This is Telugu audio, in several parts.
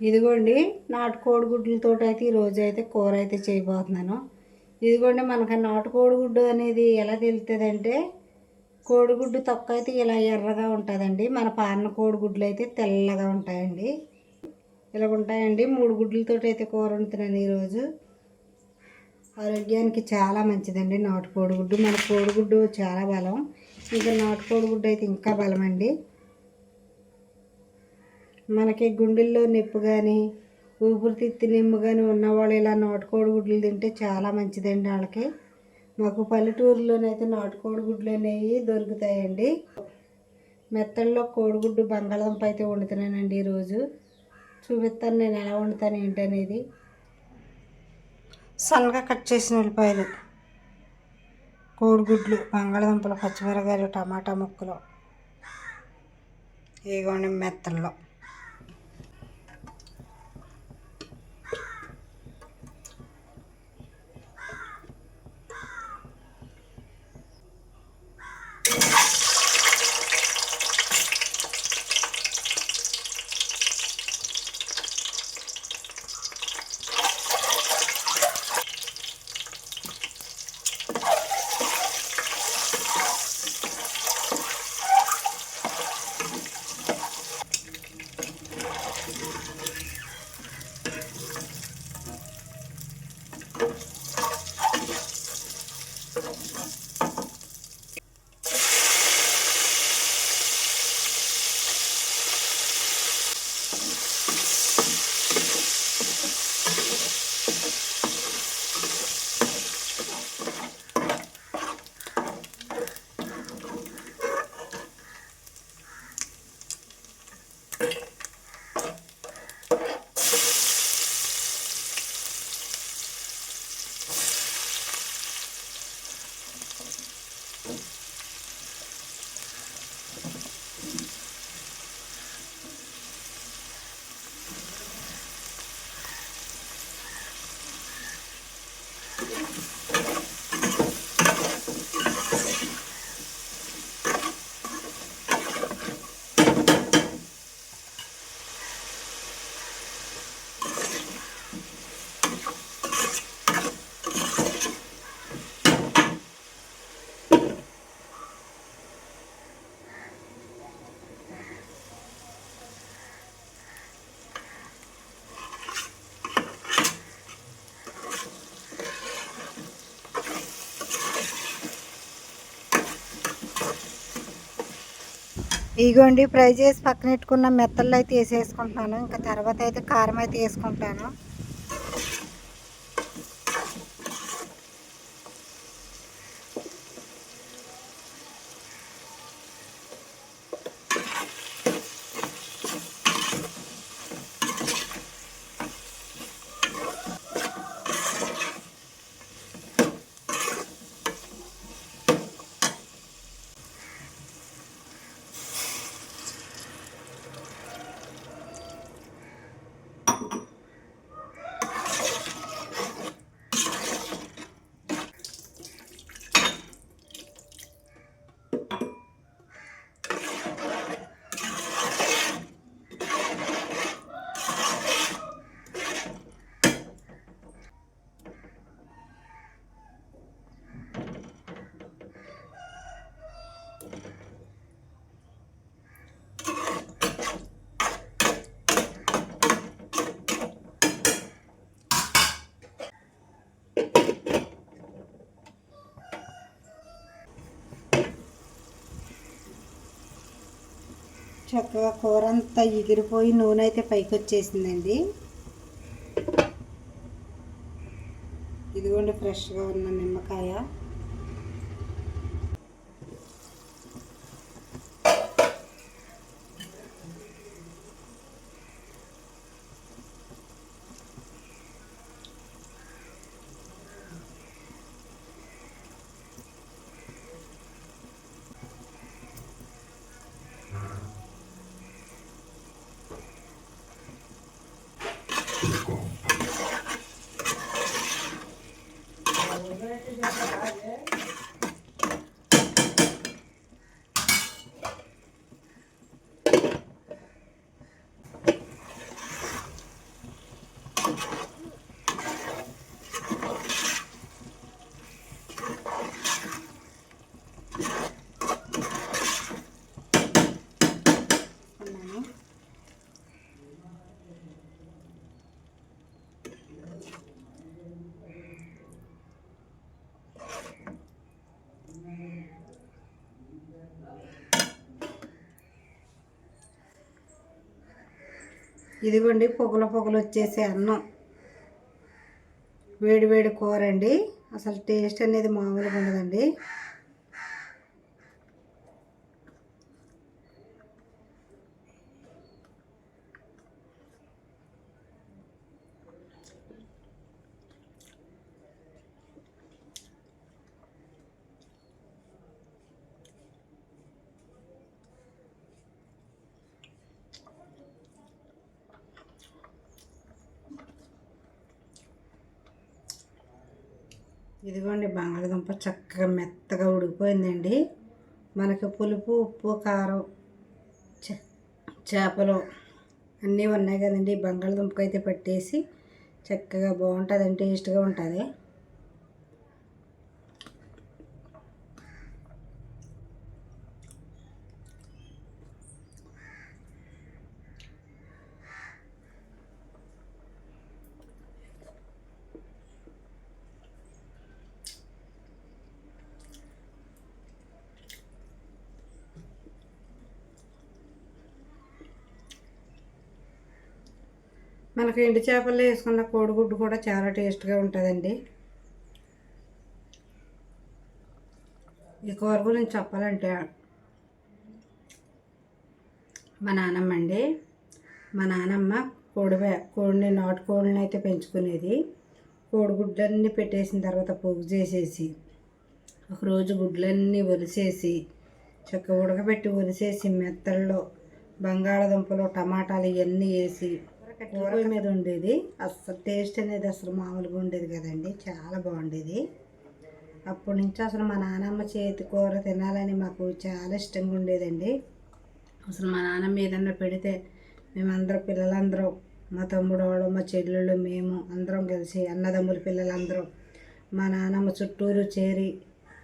ఇదిగోండి నాటు కోడిగుడ్లతో అయితే ఈరోజు అయితే కూర అయితే చేయబోతున్నాను. ఇదిగోండి మనకి నాటు కోడిగుడ్డు అనేది ఎలా తెలుస్తుందంటే కోడిగుడ్డు తొక్క అయితే ఇలా ఎర్రగా ఉంటుందండి. మన పాలన కోడిగుడ్లు అయితే తెల్లగా ఉంటాయండి. ఇలా ఉంటాయండి. మూడు గుడ్లతో అయితే కూర వండుతున్నాను ఈరోజు ఆరోగ్యానికి చాలా మంచిదండి నాటు కోడిగుడ్డు మన కోడిగుడ్డు చాలా బలం. ఇంకా నాటు కోడిగుడ్డు అయితే ఇంకా బలం అండి మనకి గుండెల్లో నొప్పి కానీ ఊపిరితిత్తి నిమ్ము కానీ ఉన్నవాళ్ళు ఇలా నాటుకోడి గుడ్లు తింటే చాలా మంచిదండి వాళ్ళకి. మాకు పల్లెటూరులోనైతే నాటుకోడి గుడ్లు అనేవి దొరుకుతాయండి. మెత్తల్లో కోడిగుడ్డు బంగాళదుంప అయితే వండుతున్నానండి ఈరోజు. చూపిస్తాను నేను ఎలా వండుతాను ఏంటనేది సన్నగా కట్ చేసిన ఉల్లిపాయలు కోడిగుడ్లు బంగాళదుంపలు పచ్చిమిరకాయలు టమాటా ముక్కలు ఇగోండి మెత్తల్లో. ఇగోండి ఫ్రై చేసి పక్కన పెట్టుకున్న మెత్తల్లో అయితే వేసేసుకుంటున్నాను ఇంకా తర్వాత అయితే కారం అయితే వేసుకుంటాను. చక్కగా కూర అంతా ఎగిరిపోయి నూనె అయితే పైకి వచ్చేసిందండి ఇదిగోండి ఫ్రెష్గా ఉన్న నిమ్మకాయ. ఇదిగోండి పొగల పొగలు వచ్చేసే అన్నం. వేడి వేడి కూర అండి. అసలు టేస్ట్ అనేది మామూలుగా ఉండదండి. ఇదిగోండి బంగాళదుంప చక్కగా మెత్తగా ఉడికిపోయిందండి. మనకి పులుపు ఉప్పు కారం చేపలు అన్నీ ఉన్నాయి కదండి. బంగాళదుంపకైతే పట్టేసి చక్కగా బాగుంటుందండి టేస్ట్గా ఉంటుంది. మనకు ఎండు చేపల్లో వేసుకున్న కోడిగుడ్డు కూడా చాలా టేస్ట్గా ఉంటుందండి. ఈ కూర గురించి చెప్పాలంటే మా నానమ్మ అండి. మా నానమ్మ కోడి నాటు కోడిని అయితే పెంచుకునేది. కోడిగుడ్లన్నీ పెట్టేసిన తర్వాత పోగు చేసేసి ఒకరోజు గుడ్లన్నీ ఒలిసేసి చక్క ఉడకబెట్టి ఒలిసేసి మెత్తల్లో బంగాళదుంపలు టమాటాలు ఇవన్నీ వేసి కూర మీద ఉండేది. అసలు టేస్ట్ అనేది అసలు మామూలుగా ఉండేది కదండి. చాలా బాగుండేది. అప్పటి నుంచి అసలు మా నానమ్మ చేతి కూర తినాలని మాకు చాలా ఇష్టంగా ఉండేదండి. అసలు మా నాన్నమ్మ ఏదన్నా పెడితే మేమందరం పిల్లలందరం మా తమ్ముడు వాళ్ళు మా చెల్లెళ్ళు మేము అందరం కలిసి అన్నదమ్ముల పిల్లలందరం మా నాన్నమ్మ చుట్టూరు చేరి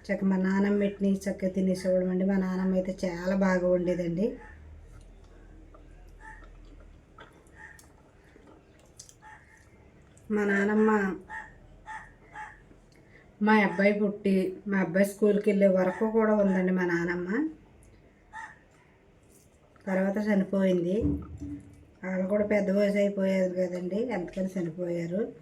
చక్క మా నాన్నమ్మ పెట్టిన చక్క తినేసేవాళ్ళం అండి. మా నాన్నమ్మ అయితే చాలా బాగా ఉండేదండి మా నానమ్మ మా అబ్బాయి పుట్టి మా అబ్బాయి స్కూల్కి వెళ్ళే వరకు కూడా ఉందండి మా నానమ్మ. తర్వాత చనిపోయింది. వాళ్ళు కూడా పెద్ద వయసు అయిపోయారు కదండి అందుకని చనిపోయారు.